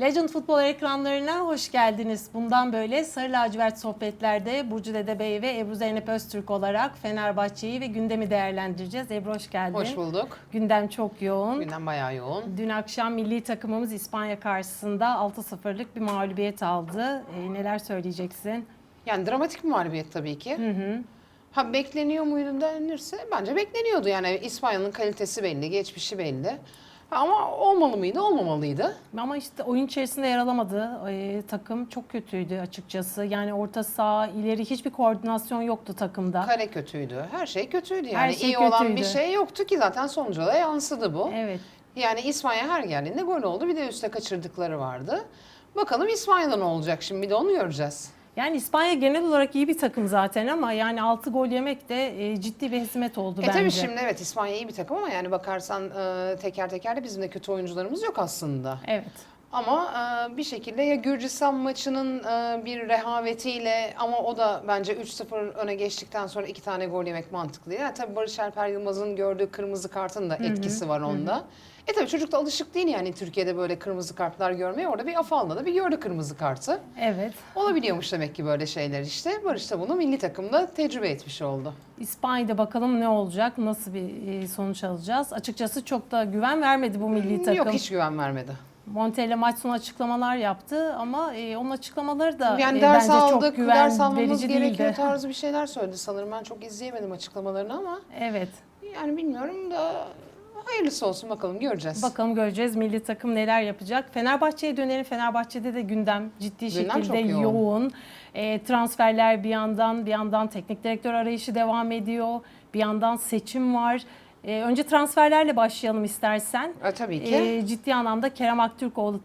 Legend Futbol ekranlarına hoş geldiniz. Bundan böyle Sarı Lacivert sohbetlerde Burcu Dedebey ve Ebru Zeynep Öztürk olarak Fenerbahçe'yi ve gündemi değerlendireceğiz. Ebru hoş geldin. Hoş bulduk. Gündem çok yoğun. Gündem bayağı yoğun. Dün akşam milli takımımız İspanya karşısında 6-0'lık bir mağlubiyet aldı. Ee, neler söyleyeceksin? Yani dramatik bir mağlubiyet tabii ki. Ha bekleniyor muydu denirse bence bekleniyordu. Yani İspanya'nın kalitesi belli, geçmişi belli. Ama olmalı mıydı? Olmamalıydı. Ama işte oyun içerisinde yer alamadı. Ee, takım çok kötüydü açıkçası. Yani orta saha, ileri hiçbir koordinasyon yoktu takımda. Kare kötüydü. Her şey kötüydü. Yani Her şey iyi olan kötüydü. bir şey yoktu ki zaten sonuca da yansıdı bu. Evet. Yani İspanya her geldiğinde gol oldu. Bir de üstte kaçırdıkları vardı. Bakalım İspanya'da ne olacak şimdi bir de onu göreceğiz. Yani İspanya genel olarak iyi bir takım zaten ama yani 6 gol yemek de e, ciddi bir hizmet oldu E bence. tabii şimdi evet İspanya iyi bir takım ama yani bakarsan e, teker teker de bizim de kötü oyuncularımız yok aslında. Evet. Ama e, bir şekilde ya Gürcistan maçının e, bir rehavetiyle ama o da bence 3-0 öne geçtikten sonra iki tane gol yemek mantıklı. Yani tabii Barış Alper Yılmaz'ın gördüğü kırmızı kartın da etkisi var onda. E tabii çocuk da alışık değil yani Türkiye'de böyle kırmızı kartlar görmeye. Orada bir afalda bir gördü kırmızı kartı. Evet. Olabiliyormuş demek ki böyle şeyler işte. Barış da bunu milli takımda tecrübe etmiş oldu. İspanya'da bakalım ne olacak, nasıl bir e, sonuç alacağız. Açıkçası çok da güven vermedi bu milli takım. Yok hiç güven vermedi. Montella maç sonu açıklamalar yaptı ama e, onun açıklamaları da Yani e, ders bence çok aldık, güven ders almamız verici gerekiyor değildi. tarzı bir şeyler söyledi sanırım. Ben çok izleyemedim açıklamalarını ama Evet. yani bilmiyorum da hayırlısı olsun bakalım göreceğiz. Bakalım göreceğiz milli takım neler yapacak. Fenerbahçe'ye dönelim. Fenerbahçe'de de gündem ciddi Gündem şekilde çok yoğun. yoğun. E, transferler bir yandan, bir yandan teknik direktör arayışı devam ediyor. Bir yandan seçim var. E, önce transferlerle başlayalım istersen. E, tabii ki. E, ciddi anlamda Kerem Aktürkoğlu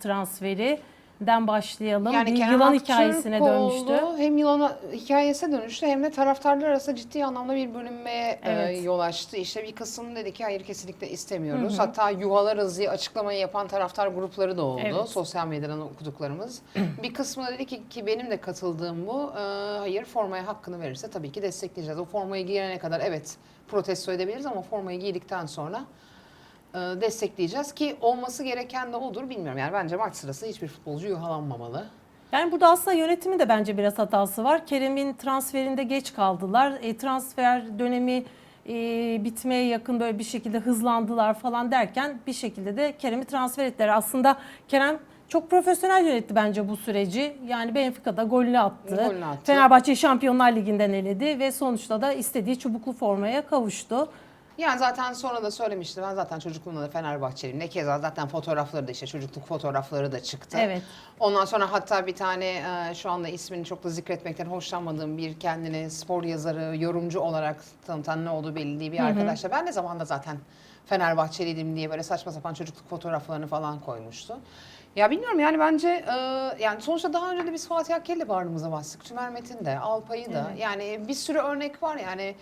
transferinden başlayalım. yani bir Kerem yılan hikayesine Aktürkoğlu dönüştü. Hem yılan hikayesine dönüştü hem de taraftarlar arasında ciddi anlamda bir bölünmeye e, Evet. yol açtı. İşte bir kısım dedi ki hayır kesinlikle istemiyoruz. Hatta yuvalarız diye açıklamayı yapan taraftar grupları da oldu. Evet. Sosyal medyadan okuduklarımız. bir kısmı dedi ki, ki benim de katıldığım bu. e, hayır formaya hakkını verirse tabii ki destekleyeceğiz. O formayı giyene kadar evet protesto edebiliriz ama formayı giydikten sonra e, destekleyeceğiz ki olması gereken de odur bilmiyorum. Yani bence maç sırası hiçbir futbolcu yuhalanmamalı. Yani burada aslında yönetimin de bence biraz hatası var. Kerem'in transferinde geç kaldılar. E, transfer dönemi e, bitmeye yakın böyle bir şekilde hızlandılar falan derken bir şekilde de Kerem'i transfer ettiler. Aslında Kerem çok profesyonel yönetti bence bu süreci. Yani Benfica'da golünü attı. Golünü attı. Fenerbahçe Şampiyonlar Ligi'nden eledi ve sonuçta da istediği çubuklu formaya kavuştu. Yani zaten sonra da söylemişti. Ben zaten çocukluğumda da Fenerbahçeliyim. Ne keza zaten fotoğrafları da işte çocukluk fotoğrafları da çıktı. Evet. Ondan sonra hatta bir tane e, şu anda ismini çok da zikretmekten hoşlanmadığım bir kendini spor yazarı, yorumcu olarak tanıtan ne olduğu belli değil bir arkadaşla. Ben ne zamanda zaten Fenerbahçeliydim diye böyle saçma sapan çocukluk fotoğraflarını falan koymuştu. Ya bilmiyorum yani bence e, yani sonuçta daha önce de biz Fatih Akkel'le bağrımıza bastık. Tümer Metin de, Alpay'ı da. Yani bir sürü örnek var yani.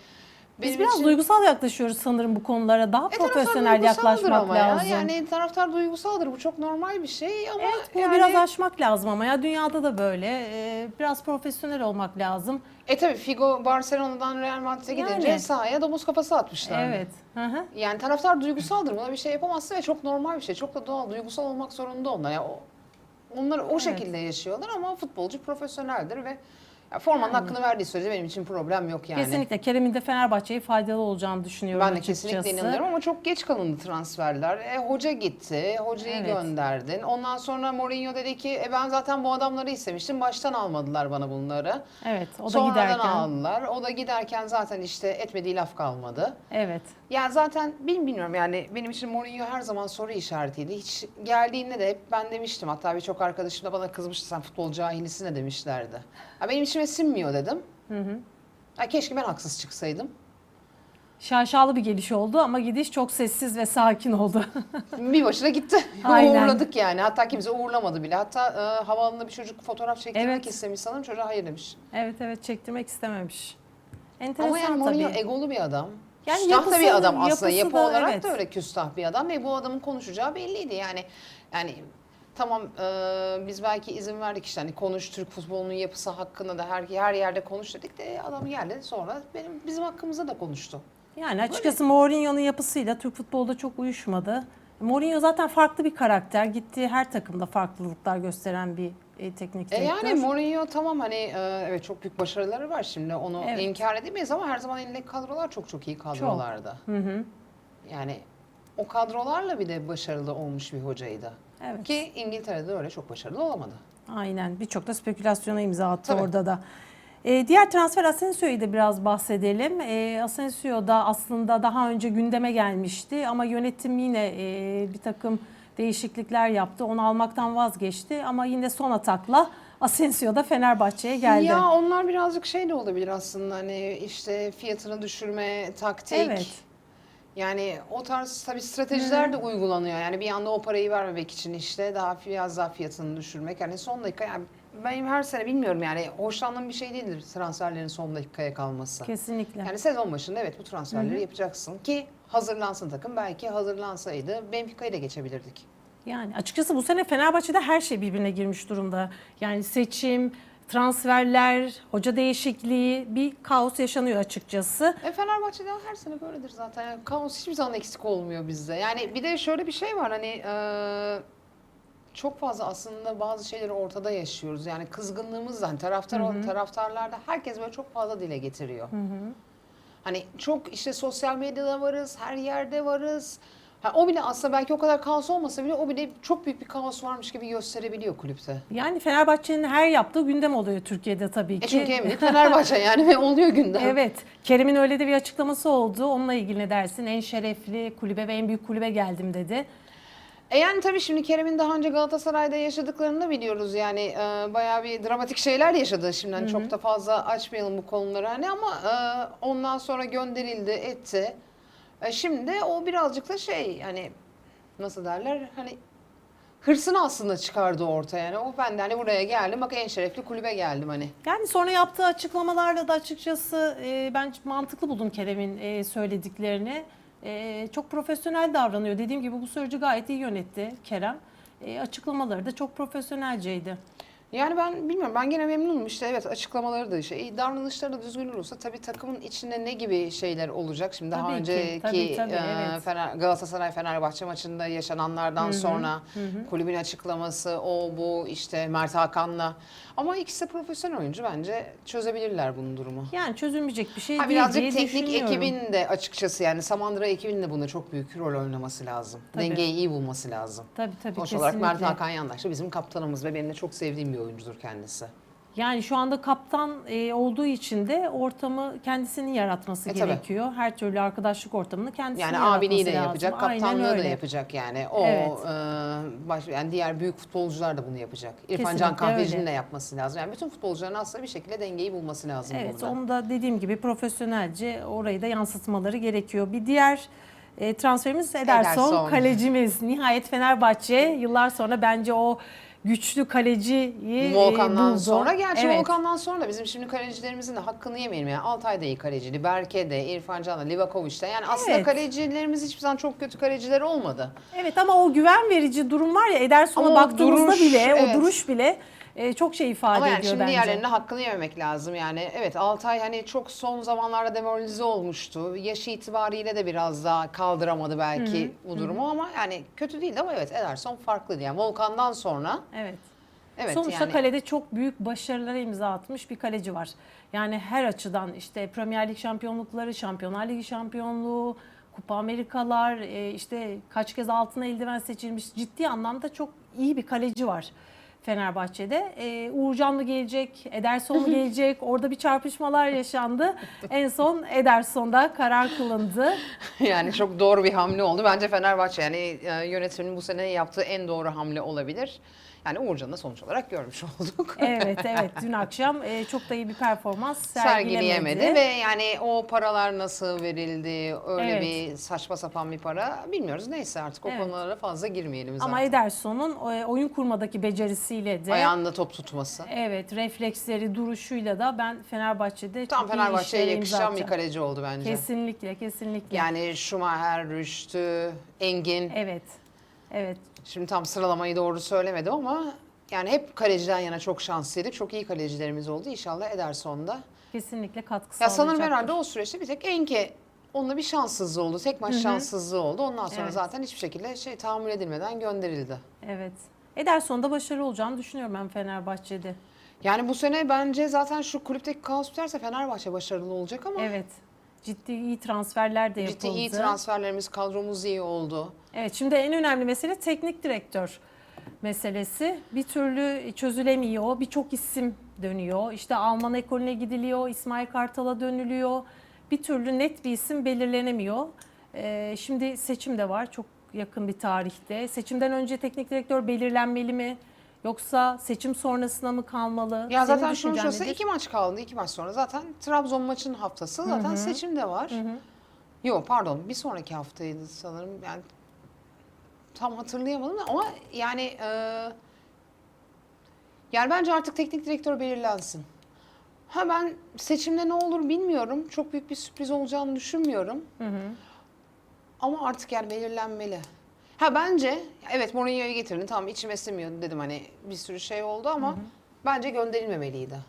Biz biraz için- duygusal yaklaşıyoruz sanırım bu konulara. Daha e, profesyonel yaklaşmak ama ya. lazım. Yani taraftar duygusaldır. Bu çok normal bir şey ama Evet bunu yani... biraz aşmak lazım ama ya dünyada da böyle. Ee, biraz profesyonel olmak lazım. E tabi Figo Barcelona'dan Real Madrid'e gidince Yani. sahaya domuz kafası atmışlar. Evet. Hı hı. Yani taraftar duygusaldır. Buna bir şey yapamazsın ve çok normal bir şey. Çok da doğal. Duygusal olmak zorunda onlar. Yani onlar o şekilde yaşıyorlar ama futbolcu profesyoneldir ve ya formanın hakkını verdiği sürece benim için problem yok yani. Kesinlikle Kerem'in de Fenerbahçe'ye faydalı olacağını düşünüyorum Ben de açıkçası. kesinlikle inanıyorum ama çok geç kalındı transferler. E, hoca gitti, hocayı Evet. gönderdin. Ondan sonra Mourinho dedi ki e, ben zaten bu adamları istemiştim. Baştan almadılar bana bunları. Evet o da Sonradan giderken. aldılar. O da giderken zaten işte etmediği laf kalmadı. Evet. Ya zaten bil- bilmiyorum yani benim için Mourinho her zaman soru işaretiydi. Hiç geldiğinde de hep ben demiştim. Hatta birçok arkadaşım da bana kızmıştı sen futbol cahilisin de demişlerdi. Ha, benim içime sinmiyor dedim. Ha, keşke ben haksız çıksaydım. Şaşalı bir geliş oldu ama gidiş çok sessiz ve sakin oldu. Bir başına gitti. Aynen. Uğurladık yani. Hatta kimse uğurlamadı bile. Hatta e, havaalanında bir çocuk fotoğraf çektirmek Evet. istemiş sanırım. Çocuğa hayır demiş. evet evet çektirmek istememiş. Enteresan Ama yani Mourinho egolu bir adam. Yani küstah da bir adam aslında. Yapı da olarak evet. da öyle küstah bir adam ve bu adamın konuşacağı belliydi. Yani yani tamam e, biz belki izin verdik işte hani konuş Türk futbolunun yapısı hakkında da her her yerde konuş dedik de adam geldi sonra benim bizim hakkımızda da konuştu. Yani açıkçası Mourinho'nun yapısıyla Türk futbolda çok uyuşmadı. Mourinho zaten farklı bir karakter. Gittiği her takımda farklılıklar gösteren bir e, teknik E direktör. yani Mourinho tamam hani e, evet çok büyük başarıları var şimdi onu Evet. inkar edemeyiz ama her zaman elindeki kadrolar çok çok iyi kadrolardı. Hı hı. Yani o kadrolarla bir de başarılı olmuş bir hocaydı. Evet. Ki İngiltere'de öyle çok başarılı olamadı. Aynen. Birçok da spekülasyona imza attı Tabii. orada da. E, diğer transfer Asensio'yu da biraz bahsedelim. E, Asensio da aslında daha önce gündeme gelmişti ama yönetim yine e, bir takım değişiklikler yaptı. Onu almaktan vazgeçti ama yine son atakla Asensio da Fenerbahçe'ye geldi. Ya onlar birazcık şey de olabilir aslında hani işte fiyatını düşürme, taktik. Evet. Yani o tarz tabii stratejiler de uygulanıyor. Yani bir anda o parayı vermemek için işte daha biraz daha fiyatını düşürmek. Yani son dakika yani benim her sene bilmiyorum yani hoşlandığım bir şey değildir transferlerin son dakikaya kalması. Kesinlikle. Yani sezon başında evet bu transferleri yapacaksın ki hazırlansın takım. Belki hazırlansaydı Benfica'yı da geçebilirdik. Yani açıkçası bu sene Fenerbahçe'de her şey birbirine girmiş durumda. Yani seçim, transferler, hoca değişikliği bir kaos yaşanıyor açıkçası. E Fenerbahçe'de her sene böyledir zaten. Yani kaos hiçbir zaman eksik olmuyor bizde. Yani bir de şöyle bir şey var hani e, çok fazla aslında bazı şeyleri ortada yaşıyoruz. Yani kızgınlığımızdan taraftar taraftarlarda herkes böyle çok fazla dile getiriyor. Hani çok işte sosyal medyada varız, her yerde varız. Ha, o bile aslında belki o kadar kaos olmasa bile o bile çok büyük bir kaos varmış gibi gösterebiliyor kulüpte. Yani Fenerbahçe'nin her yaptığı gündem oluyor Türkiye'de tabii ki. E çünkü büyük Fenerbahçe yani ve oluyor gündem. Evet. Kerem'in öyle de bir açıklaması oldu. Onunla ilgili ne dersin? En şerefli kulübe ve en büyük kulübe geldim dedi. E yani tabii şimdi Kerem'in daha önce Galatasaray'da yaşadıklarını da biliyoruz. Yani e, bayağı bir dramatik şeyler yaşadı. Şimdi hani çok da fazla açmayalım bu konuları hani ama e, ondan sonra gönderildi, etti. E, şimdi o birazcık da şey yani nasıl derler hani hırsını aslında çıkardı ortaya. Yani o ben de hani buraya geldim bak en şerefli kulübe geldim hani. Yani sonra yaptığı açıklamalarla da açıkçası e, ben mantıklı buldum Kerem'in e, söylediklerini. E, çok profesyonel davranıyor. Dediğim gibi bu süreci gayet iyi yönetti Kerem. E, açıklamaları da çok profesyonelceydi. Yani ben bilmiyorum ben gene memnunum. İşte evet açıklamaları da şey davranışları da düzgün olursa tabii takımın içinde ne gibi şeyler olacak? Şimdi daha Tabii ki, önceki tabii, tabii, e, evet. Fener, Galatasaray Fenerbahçe maçında yaşananlardan sonra kulübün açıklaması o bu işte Mert Hakan'la ama ikisi de profesyonel oyuncu bence çözebilirler bunun durumu. Yani çözülmeyecek bir şey Ha, değil birazcık diye teknik ekibin de açıkçası yani Samandıra ekibinin de bunda çok büyük rol oynaması lazım. Tabii. Dengeyi iyi bulması lazım. Tabii tabii Sonuç olarak Mert Hakan Yandaş da bizim kaptanımız ve benim de çok sevdiğim bir oyuncudur kendisi. Yani şu anda kaptan e, olduğu için de ortamı kendisinin yaratması E, tabii. gerekiyor. Her türlü arkadaşlık ortamını kendisinin Yani yaratması abiliği de lazım. yapacak, Aynen kaptanlığı da öyle. yapacak yani. O Evet. e, baş, yani diğer büyük futbolcular da bunu yapacak. İrfan Kesinlikle Can Kahveci'nin öyle. de yapması lazım. Yani bütün futbolcuların aslında bir şekilde dengeyi bulması lazım Evet, burada. onu da dediğim gibi profesyonelce orayı da yansıtmaları gerekiyor. Bir diğer e, transferimiz Ederson, Ederson. kalecimiz. Nihayet Fenerbahçe yıllar sonra bence o güçlü kaleciyi e, Volkan'dan buldu. sonra gerçi evet. Volkan'dan sonra da bizim şimdi kalecilerimizin de hakkını yemeyelim. Yani Altay da iyi kaleciydi. Berke de, İrfan Can da, Livakovic de. Yani aslında Evet. kalecilerimiz hiçbir zaman çok kötü kaleciler olmadı. Evet ama o güven verici durum var ya Ederson'a baktığımızda duruş, bile evet. o duruş bile e, çok şey ifade Ama yani ediyor şimdi bence. diğerlerinin hakkını yememek lazım yani. Evet Altay hani çok son zamanlarda demoralize olmuştu. Yaşı itibariyle de biraz daha kaldıramadı belki bu durumu ama yani kötü değildi ama evet Ederson farklıydı. Yani Volkan'dan sonra Evet. evet Sonuçta yani kalede çok büyük başarılara imza atmış bir kaleci var. Yani her açıdan işte Premier Lig şampiyonlukları, Şampiyonlar Ligi şampiyonluğu, Kupa Amerikalar, e, işte kaç kez altına eldiven seçilmiş ciddi anlamda çok iyi bir kaleci var. Fenerbahçe'de. E, Uğurcan mı gelecek, Ederson mu gelecek? Orada bir çarpışmalar yaşandı. En son Ederson'da karar kılındı. yani çok doğru bir hamle oldu. Bence Fenerbahçe yani e, yönetimin bu sene yaptığı en doğru hamle olabilir. Yani Uğurcan'ı da sonuç olarak görmüş olduk. Evet evet dün akşam e, çok da iyi bir performans sergilemedi. sergileyemedi ve yani o paralar nasıl verildi öyle Evet. bir saçma sapan bir para bilmiyoruz neyse artık o Evet. konulara fazla girmeyelim zaten. Ama Ederson'un e, oyun kurmadaki becerisiyle de Ayağında top tutması. evet refleksleri, duruşuyla da ben Fenerbahçe'de Tam çok iyi Fenerbahçe'ye işlere imza yakışan bir atacağım. kaleci oldu bence. Kesinlikle, kesinlikle. Yani Schumacher, Rüştü, Engin. Evet. Evet. Şimdi tam sıralamayı doğru söylemedim ama yani hep kaleciden yana çok şanslıydık. Çok iyi kalecilerimiz oldu. İnşallah Ederson da. Kesinlikle katkı Ya sanırım sağlayacaktır. herhalde o süreçte bir tek Enke onunla bir şanssızlığı oldu. Tek maç şanssızlığı oldu. Ondan sonra Evet. zaten hiçbir şekilde şey tahammül edilmeden gönderildi. Evet. Ederson'da başarılı olacağını düşünüyorum ben Fenerbahçe'de. Yani bu sene bence zaten şu kulüpteki kaos biterse Fenerbahçe başarılı olacak ama Evet. Ciddi iyi transferler de yapıldı. ciddi iyi transferlerimiz, kadromuz iyi oldu. Evet şimdi en önemli mesele teknik direktör meselesi. Bir türlü çözülemiyor. Birçok isim dönüyor. İşte Alman ekolüne gidiliyor. İsmail Kartal'a dönülüyor. Bir türlü net bir isim belirlenemiyor. Ee, şimdi seçim de var çok yakın bir tarihte. Seçimden önce teknik direktör belirlenmeli mi? Yoksa seçim sonrasına mı kalmalı? Ya Senin zaten düşüncen şurası nedir? iki maç kaldı. iki maç sonra zaten Trabzon maçının haftası. Zaten seçim de var. Yok pardon bir sonraki haftaydı sanırım. Yani tam hatırlayamadım ama yani e, yani bence artık teknik direktör belirlensin. Ha ben seçimde ne olur bilmiyorum. Çok büyük bir sürpriz olacağını düşünmüyorum. Ama artık yani belirlenmeli. Ha bence evet Mourinho'yu getirin tamam içime sığmıyor dedim hani bir sürü şey oldu ama bence gönderilmemeliydi.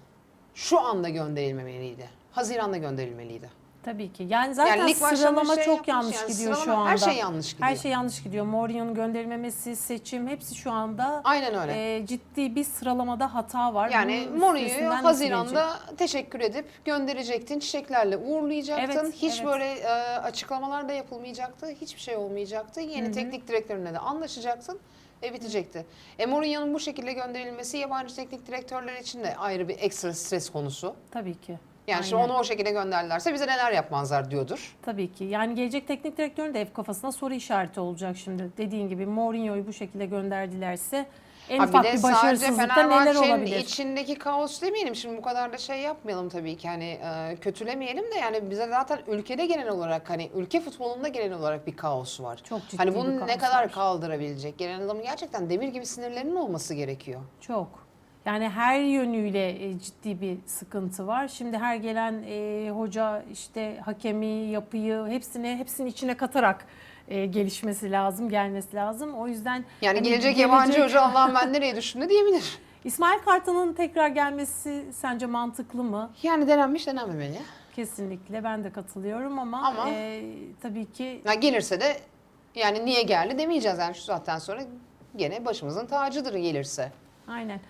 Şu anda gönderilmemeliydi. Haziran'da gönderilmeliydi. Tabii ki. Yani zaten Yani lig sıralama şey çok yapmış yanlış yani gidiyor şu sıralama- anda. her şey yanlış gidiyor. Her şey yanlış gidiyor. Mourinho'nun gönderilmemesi, seçim hepsi şu anda Aynen öyle. e, ciddi bir sıralamada hata var. Yani Bunun Mourinho'yu Haziran'da teşekkür edip gönderecektin, çiçeklerle uğurlayacaktın. Evet, Hiç evet. böyle e, açıklamalar da yapılmayacaktı, hiçbir şey olmayacaktı. Yeni teknik direktörüne de anlaşacaksın ve bitecekti. E Mourinho'nun bu şekilde gönderilmesi yabancı teknik direktörler için de ayrı bir ekstra stres konusu. Tabii ki. Yani şimdi Aynen. onu o şekilde gönderdilerse bize neler yapmazlar diyordur. Tabii ki. Yani gelecek teknik direktörün de hep kafasına soru işareti olacak şimdi. Dediğin gibi Mourinho'yu bu şekilde gönderdilerse en Ha ufak bir başarısızlıkta neler olabilir? içindeki kaos demeyelim. Şimdi bu kadar da şey yapmayalım tabii ki. Hani e, kötülemeyelim de yani bize zaten ülkede genel olarak hani ülke futbolunda genel olarak bir kaos var. Çok ciddi Hani bunu ne kadar var. kaldırabilecek? Genel adamın gerçekten demir gibi sinirlerinin olması gerekiyor. Çok. Yani her yönüyle e, ciddi bir sıkıntı var. Şimdi her gelen e, hoca işte hakemi, yapıyı hepsini hepsinin içine katarak e, gelişmesi lazım, gelmesi lazım. O yüzden Yani hani gelecek yabancı gelecek- hoca Allah'ım ben nereye düşündü diyebilir. İsmail Kartal'ın tekrar gelmesi sence mantıklı mı? Yani denenmiş denenmemeli. Kesinlikle ben de katılıyorum ama, Ama- e, tabii ki Ya gelirse de yani niye geldi demeyeceğiz yani şu saatten sonra gene başımızın tacıdır gelirse. aynen.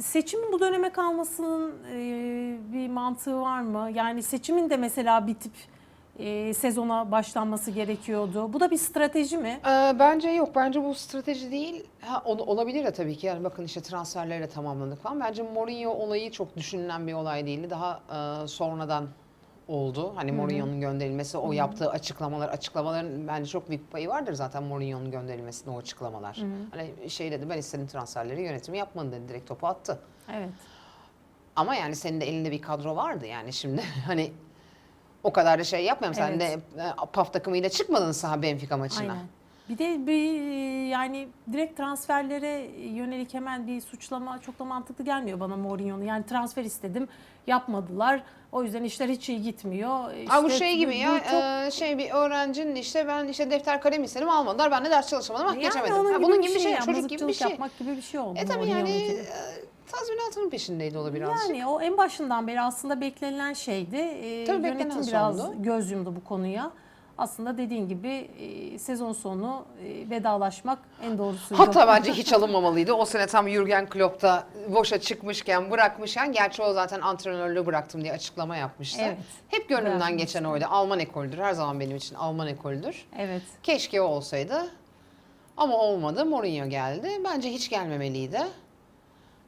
Seçimin bu döneme kalmasının e, bir mantığı var mı? Yani seçimin de mesela bitip e, sezona başlanması gerekiyordu. Bu da bir strateji mi? Ee, bence yok. Bence bu strateji değil. Ha, ol- olabilir de tabii ki. Yani bakın işte transferleri de tamamladık falan. Bence Mourinho olayı çok düşünülen bir olay değildi. Daha e, sonradan oldu. Hani Mourinho'nun gönderilmesi, o yaptığı açıklamalar, açıklamaların bence çok büyük payı vardır zaten Mourinho'nun gönderilmesinde o açıklamalar. Hani şey dedi ben istediğim transferleri yönetimi yapmadı dedi. Direkt topu attı. Evet. Ama yani senin de elinde bir kadro vardı yani şimdi hani o kadar da şey yapmıyorum. Sen Evet. de e, PAF takımıyla çıkmadın saha Benfica maçına. Aynen. Bir de bir yani direkt transferlere yönelik hemen bir suçlama çok da mantıklı gelmiyor bana Mourinho'nun. Yani transfer istedim, yapmadılar. O yüzden işler hiç iyi gitmiyor. Ha bu İşte şey gibi ya bu çok- e, şey bir öğrencinin işte ben işte defter kalem istedim almadılar ben de ders çalışamadım ah yani geçemedim. onun Ha, bunun gibi bir şey, ya, çocuk gibi bir şey. yapmak gibi bir şey oldu. E tabii yani e, tazminatının peşindeydi o da birazcık. Yani o en başından beri aslında beklenilen şeydi. Ee, Tabii beklenen yönetim biraz sondu. göz yumdu bu konuya. Aslında dediğin gibi e, sezon sonu e, vedalaşmak en doğrusuydu. Hatta bence hiç alınmamalıydı. O sene tam Jurgen Klopp da boşa çıkmışken, bırakmışken, gerçi o zaten antrenörlüğü bıraktım diye açıklama yapmıştı. Evet. Hep gönlümden geçen oydu. Alman ekolüdür. Her zaman benim için Alman ekolüdür. Evet. Keşke o olsaydı. Ama olmadı. Mourinho geldi. Bence hiç gelmemeliydi.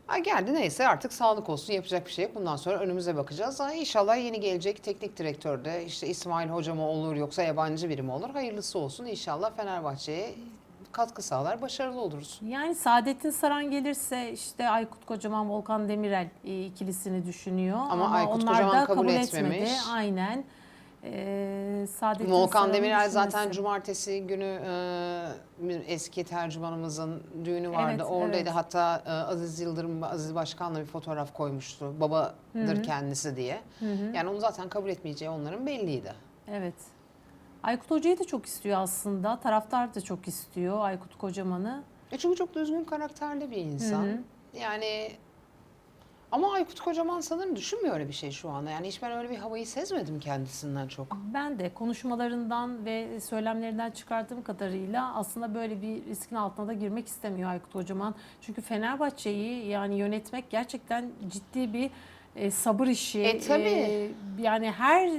Ha geldi neyse artık sağlık olsun yapacak bir şey yok. Bundan sonra önümüze bakacağız. Ha, inşallah yeni gelecek teknik direktör de işte İsmail Hoca mı olur yoksa yabancı biri mi olur? Hayırlısı olsun. İnşallah Fenerbahçe'ye katkı sağlar, başarılı oluruz. Yani Saadettin Saran gelirse işte Aykut Kocaman, Volkan Demirel e, ikilisini düşünüyor. Ama Aykut onlar Kocaman da kabul etmedi. etmemiş. Aynen. Ee, Saadettin Volkan Demirel zaten cumartesi günü e, eski tercümanımızın düğünü vardı. Evet, Oradaydı. evet. Hatta e, Aziz Yıldırım, Aziz Başkan'la bir fotoğraf koymuştu. Babadır kendisi diye. Yani onu zaten kabul etmeyeceği onların belliydi. Evet. Aykut Hoca'yı da çok istiyor aslında. Taraftar da çok istiyor Aykut Kocaman'ı. E çünkü çok düzgün karakterli bir insan. Yani Ama Aykut Kocaman sanırım düşünmüyor öyle bir şey şu anda. Yani hiç ben öyle bir havayı sezmedim kendisinden çok. Ben de konuşmalarından ve söylemlerinden çıkardığım kadarıyla aslında böyle bir riskin altına da girmek istemiyor Aykut Kocaman. Çünkü Fenerbahçe'yi yani yönetmek gerçekten ciddi bir e, sabır işi. E, tabii. E, yani her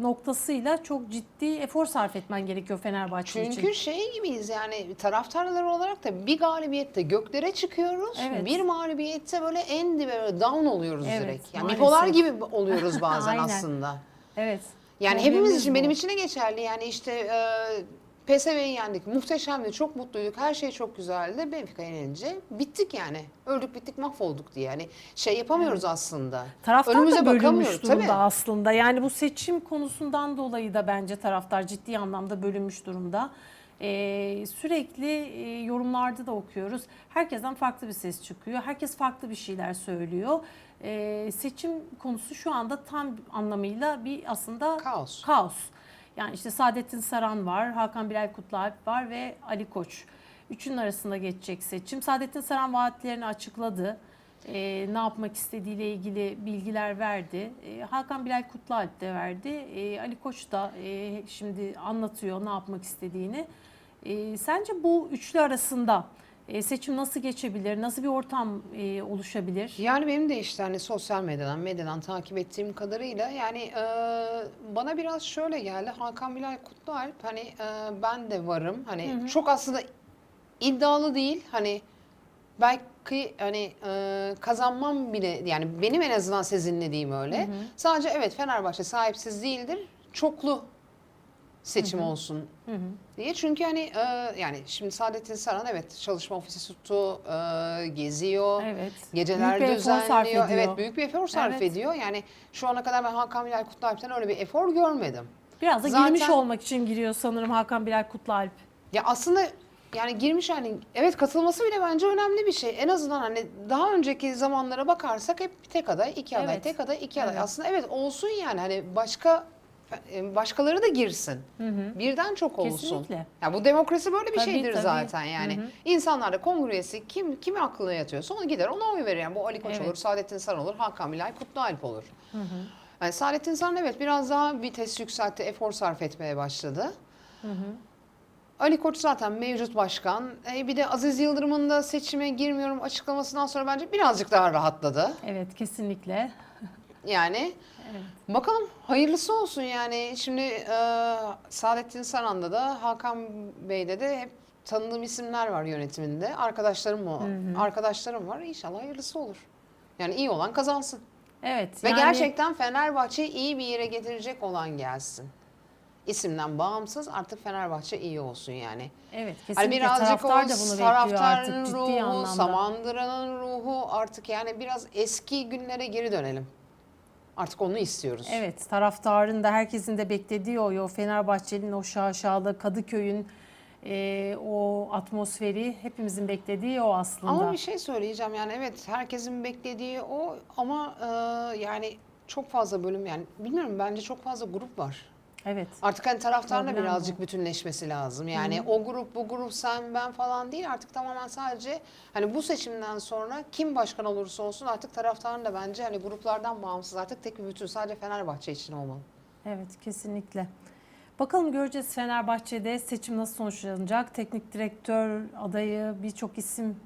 noktasıyla çok ciddi efor sarf etmen gerekiyor Fenerbahçe için. Çünkü şey gibiyiz yani taraftarlar olarak da bir galibiyette göklere çıkıyoruz. Evet. Bir mağlubiyette böyle en dibe böyle down oluyoruz Evet, direkt. Yani maalesef. bipolar gibi oluyoruz bazen aslında. Evet. Yani Problemimiz hepimiz için bu. benim için de geçerli. Yani işte e, PSV'yi yendik. Muhteşemdi. Çok mutluyduk. Her şey çok güzeldi. Benfica yenince bittik yani. Öldük bittik mahvolduk diye. Yani şey yapamıyoruz aslında. Taraftar Önümüze da bölünmüş durumda tabii. aslında. Yani bu seçim konusundan dolayı da bence taraftar ciddi anlamda bölünmüş durumda. Ee, sürekli e, yorumlarda da okuyoruz. Herkesten farklı bir ses çıkıyor. Herkes farklı bir şeyler söylüyor. Ee, seçim konusu şu anda tam anlamıyla bir aslında Kaos. kaos. Yani işte Saadettin Saran var, Hakan Bilal Kutlualp var ve Ali Koç. Üçünün arasında geçecek seçim. Saadettin Saran vaatlerini açıkladı. Ee, ne yapmak istediğiyle ilgili bilgiler verdi. Ee, Hakan Bilal Kutlualp de verdi. Ee, Ali Koç da e, şimdi anlatıyor ne yapmak istediğini. Ee, sence bu üçlü arasında e, seçim nasıl geçebilir? Nasıl bir ortam e, oluşabilir? Yani benim de işte hani sosyal medyadan, medyadan takip ettiğim kadarıyla yani e, bana biraz şöyle geldi. Hakan Bilal Kutlualp hani e, ben de varım. Hani çok aslında iddialı değil. Hani belki hani e, kazanmam bile yani benim en azından sezinlediğim öyle. Sadece evet Fenerbahçe sahipsiz değildir. Çoklu seçim olsun diye. Çünkü hani e, yani şimdi Saadettin Saran evet çalışma ofisi tuttu, e, geziyor. Evet. Geceler Büyük bir efor sarf düzenliyor. ediyor. Evet büyük bir efor sarf Evet. ediyor. Yani şu ana kadar ben Hakan Bilal Kutlualp'ten öyle bir efor görmedim. Biraz da Zaten- girmiş olmak için giriyor sanırım Hakan Bilal Kutlualp. Ya aslında yani girmiş hani evet katılması bile bence önemli bir şey. En azından hani daha önceki zamanlara bakarsak hep tek aday, iki aday, Evet. tek aday, iki aday. Evet. Aslında evet olsun yani hani başka başkaları da girsin. Birden çok olsun. Kesinlikle. Ya bu demokrasi böyle bir Tabii, şeydir tabii. zaten yani. İnsanlar da kongre üyesi kim kimi aklına yatıyorsa onu gider ona oy verir. Yani bu Ali Koç Evet. olur, Saadettin Saran olur, Hakan Bilal Kutlualp olur. Yani Saadettin Saran evet biraz daha vites yükseltti, efor sarf etmeye başladı. Ali Koç zaten mevcut başkan. E, bir de Aziz Yıldırım'ın da seçime girmiyorum açıklamasından sonra bence birazcık daha rahatladı. Evet kesinlikle. Yani bakalım hayırlısı olsun yani. Şimdi e, Saadettin Saran'da da Hakan Bey'de de hep tanıdığım isimler var yönetiminde. Arkadaşlarım o. Arkadaşlarım var. İnşallah hayırlısı olur. Yani iyi olan kazansın. Evet. Ve yani- gerçekten Fenerbahçe'yi iyi bir yere getirecek olan gelsin. İsimden bağımsız artık Fenerbahçe iyi olsun yani. Evet Hani kesinlikle birazcık taraftar o da bunu bekliyor artık taraftarın ciddi ruhu, anlamda. Samandıra'nın ruhu artık yani biraz eski günlere geri dönelim. Artık onu istiyoruz. Evet taraftarın da herkesin de beklediği o, o Fenerbahçe'nin o şaşalı Kadıköy'ün e, o atmosferi hepimizin beklediği o aslında. Ama bir şey söyleyeceğim yani evet herkesin beklediği o ama e, yani çok fazla bölüm yani bilmiyorum bence çok fazla grup var. Evet. Artık hani taraftarla Problem birazcık bütünleşmesi lazım. Yani o grup bu grup sen ben falan değil artık tamamen sadece hani bu seçimden sonra kim başkan olursa olsun artık taraftarın da bence hani gruplardan bağımsız artık tek bir bütün sadece Fenerbahçe için olmalı. Evet kesinlikle. Bakalım göreceğiz Fenerbahçe'de seçim nasıl sonuçlanacak. Teknik direktör adayı birçok isim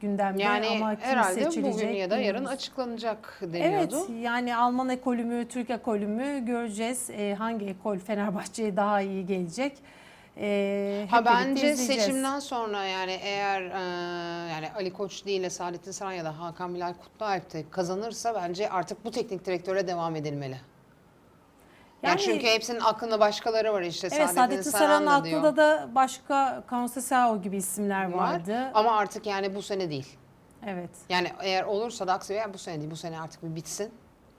gündemde Yani ama kim herhalde seçilecek bugün ya da yarın bilmiyoruz. açıklanacak Evet deniyordu. yani Alman ekolü mü Türk ekolü mü göreceğiz. E, hangi ekol Fenerbahçe'ye daha iyi gelecek. E, Ha bence seçimden sonra yani eğer e, yani Ali Koç değil de Saadettin Saran ya da Hakan Bilal Kutlualp de kazanırsa bence artık bu teknik direktöre devam edilmeli. Yani, Yani- çünkü hepsinin aklında başkaları var işte Evet Saadettin, Saadettin Saran Saran'ın aklında da başka Conceição gibi isimler var. vardı. Ama artık yani bu sene değil. Evet. Yani eğer olursa da aksi bu sene değil. Bu sene artık bir bitsin.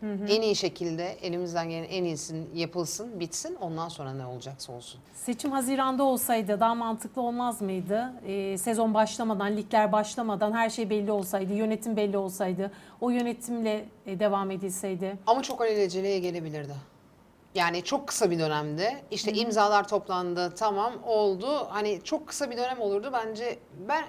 En iyi şekilde elimizden gelen en iyisini yapılsın, bitsin. Ondan sonra ne olacaksa olsun. Seçim Haziran'da olsaydı daha mantıklı olmaz mıydı? Ee, sezon başlamadan, ligler başlamadan her şey belli olsaydı, yönetim belli olsaydı, o yönetimle e, devam edilseydi. Ama çok aleleceleye gelebilirdi. Yani çok kısa bir dönemde işte imzalar toplandı tamam oldu. Hani çok kısa bir dönem olurdu. Bence ben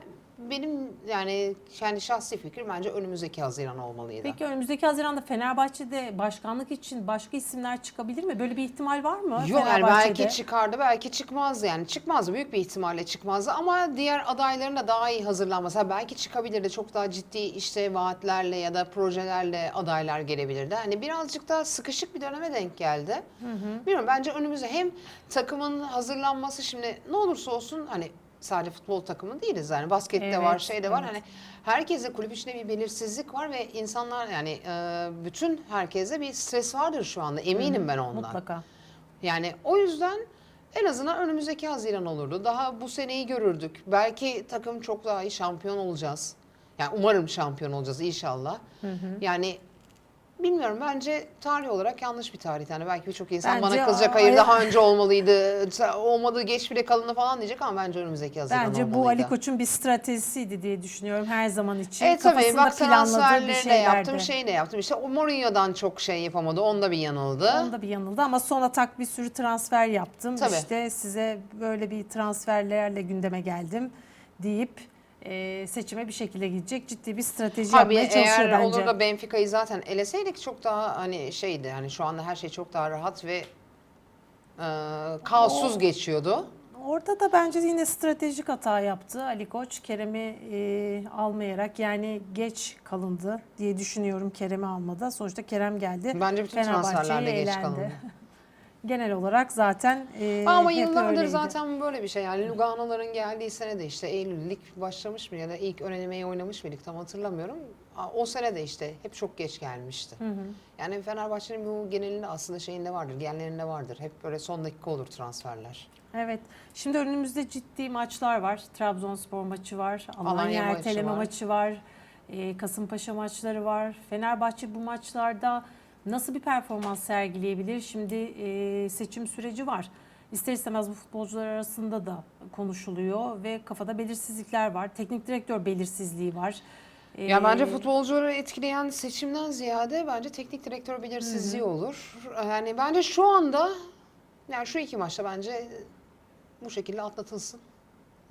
benim yani kendi şahsi fikrim bence önümüzdeki Haziran olmalıydı. Peki önümüzdeki Haziran'da Fenerbahçe'de başkanlık için başka isimler çıkabilir mi? Böyle bir ihtimal var mı? Yok yani belki çıkardı belki çıkmazdı yani çıkmazdı büyük bir ihtimalle çıkmazdı ama diğer adayların da daha iyi hazırlanması Ha, belki çıkabilirdi çok daha ciddi işte vaatlerle ya da projelerle adaylar gelebilirdi. Hani birazcık daha sıkışık bir döneme denk geldi. Bilmiyorum bence önümüzde hem takımın hazırlanması şimdi ne olursa olsun hani sadece futbol takımı değiliz yani baskette Evet, var şey de var evet. hani herkese kulüp içinde bir belirsizlik var ve insanlar yani e, bütün herkese bir stres vardır şu anda eminim ben ondan. Mutlaka. Yani o yüzden en azından önümüzdeki Haziran olurdu. Daha bu seneyi görürdük. Belki takım çok daha iyi şampiyon olacağız. Yani umarım şampiyon olacağız inşallah. Yani bilmiyorum bence tarih olarak yanlış bir tarih. Yani belki birçok insan Bence bana kızacak hayır daha önce olmalıydı. Olmadı geç bile kalını falan diyecek ama bence önümüzdeki Haziran Bence olmalıydı. bu Ali Koç'un bir stratejisiydi diye düşünüyorum her zaman için. Evet tabii bak bir transferleri de şeylerdi. yaptım, şey de yaptım. İşte o Mourinho'dan çok şey yapamadı. Onda bir yanıldı. Onda bir yanıldı ama sonra tak bir sürü transfer yaptım. Tabii. İşte size böyle bir transferlerle gündeme geldim deyip e, seçime bir şekilde gidecek ciddi bir strateji Abi yapmaya çalışıyor eğer bence. olur da Benfica'yı zaten eleseydik çok daha hani şeydi hani şu anda her şey çok daha rahat ve e, kaossuz geçiyordu. Orada da bence yine stratejik hata yaptı Ali Koç. Kerem'i e, almayarak yani geç kalındı diye düşünüyorum Kerem'i almada. Sonuçta Kerem geldi. Bence bütün transferlerde geç kalındı. Genel olarak zaten e, Ama hep yıllardır öyleydi. zaten böyle bir şey yani Lugano'ların geldiği sene de işte Eylül lig başlamış mı ya da ilk ön elemeyi oynamış mıydık tam hatırlamıyorum. O sene de işte hep çok geç gelmişti. Yani Fenerbahçe'nin bu genelinde aslında şeyinde vardır, genlerinde vardır. Hep böyle son dakika olur transferler. Evet. Şimdi önümüzde ciddi maçlar var. Trabzonspor maçı var. Alanya, Alanya maçı erteleme var. maçı var. e, Kasımpaşa maçları var. Fenerbahçe bu maçlarda nasıl bir performans sergileyebilir? Şimdi e, seçim süreci var. İster istemez bu futbolcular arasında da konuşuluyor ve kafada belirsizlikler var. Teknik direktör belirsizliği var. Ya bence E, futbolcuları etkileyen seçimden ziyade bence teknik direktör belirsizliği olur. Yani bence şu anda yani şu iki maçta bence bu şekilde atlatılsın.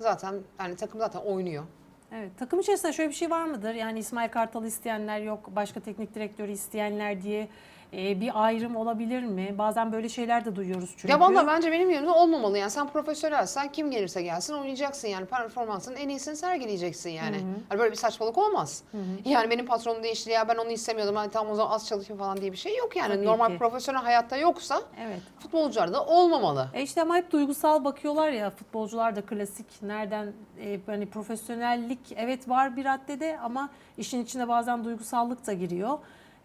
Zaten yani takım zaten oynuyor. Evet, takım içerisinde şöyle bir şey var mıdır? Yani İsmail Kartal isteyenler yok, başka teknik direktörü isteyenler diye e, bir ayrım olabilir mi? Bazen böyle şeyler de duyuyoruz çünkü. Ya valla bence benim yerimde olmamalı yani sen profesyonelsen kim gelirse gelsin oynayacaksın yani performansının en iyisini sergileyeceksin yani. Hani böyle bir saçmalık olmaz. Yani benim patronum değişti ya ben onu istemiyordum hani tamam o zaman az çalışayım falan diye bir şey yok yani. Tabii Normal ki. profesyonel hayatta yoksa Evet. futbolcularda olmamalı. E işte ama hep duygusal bakıyorlar ya futbolcular da klasik nereden e, hani profesyonellik evet var bir raddede ama işin içine bazen duygusallık da giriyor.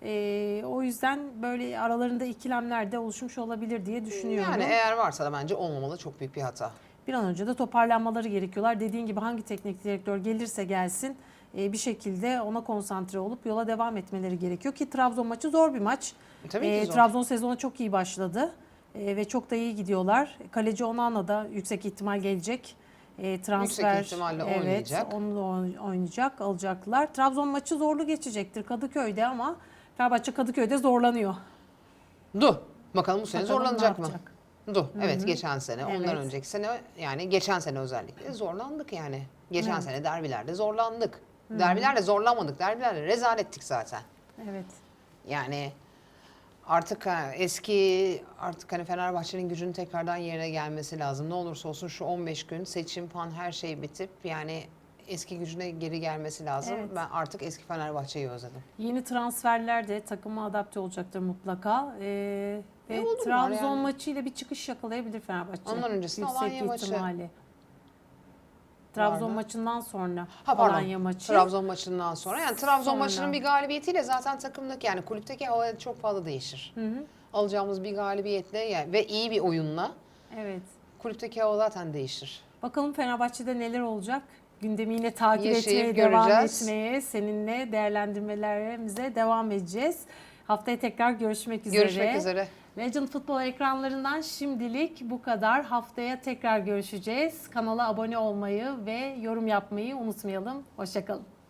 E, o yüzden böyle aralarında ikilemler de oluşmuş olabilir diye düşünüyorum. Yani eğer varsa da bence olmamalı çok büyük bir hata. bir an önce de toparlanmaları gerekiyorlar. Dediğin gibi hangi teknik direktör gelirse gelsin e, bir şekilde ona konsantre olup yola devam etmeleri gerekiyor ki Trabzon maçı zor bir maç. Tabii ki E, zor. Trabzon sezona çok iyi başladı e, ve çok da iyi gidiyorlar. Kaleci Onana da yüksek ihtimal gelecek. Transfer Yüksek ihtimalle evet, oynayacak. onu da oyn- oynayacak, alacaklar. Trabzon maçı zorlu geçecektir Kadıköy'de ama Fenerbahçe Kadıköy'de zorlanıyor. Du. Bakalım bu sene Bakalım ne zorlanacak mı? yapacak? Du. Evet geçen sene, ondan Evet. önceki sene yani geçen sene özellikle zorlandık yani. Geçen sene derbilerde zorlandık. Derbilerde zorlanmadık. Derbilerde rezalettik zaten. Evet. Yani artık ha, eski artık hani Fenerbahçe'nin gücünün tekrardan yerine gelmesi lazım. Ne olursa olsun şu 15 gün seçim falan her şey bitip yani eski gücüne geri gelmesi lazım. Evet. Ben artık eski Fenerbahçe'yi özledim. Yeni transferler de takıma adapte olacaktır mutlaka. Ee, ve? Trabzon Yani- maçıyla bir çıkış yakalayabilir Fenerbahçe. Ondan öncesinde Yüksek Alanya maçı ihtimalle. Trabzon vardı. maçından sonra Ha pardon. Alanya maçı. Trabzon maçından sonra. Yani Trabzon Sonra. maçının bir galibiyetiyle zaten takımdaki yani kulüpteki hava çok fazla değişir. Hı hı. Alacağımız bir galibiyetle yani ve iyi bir oyunla Evet. kulüpteki hava zaten değişir. Bakalım Fenerbahçe'de neler olacak? Gündemi yine takip Yaşayıp etmeye, devam göreceğiz. etmeye, seninle değerlendirmelerimize devam edeceğiz. Haftaya tekrar görüşmek üzere. Görüşmek üzere. Legend Futbol ekranlarından şimdilik bu kadar. Haftaya tekrar görüşeceğiz. Kanala abone olmayı ve yorum yapmayı unutmayalım. Hoşçakalın.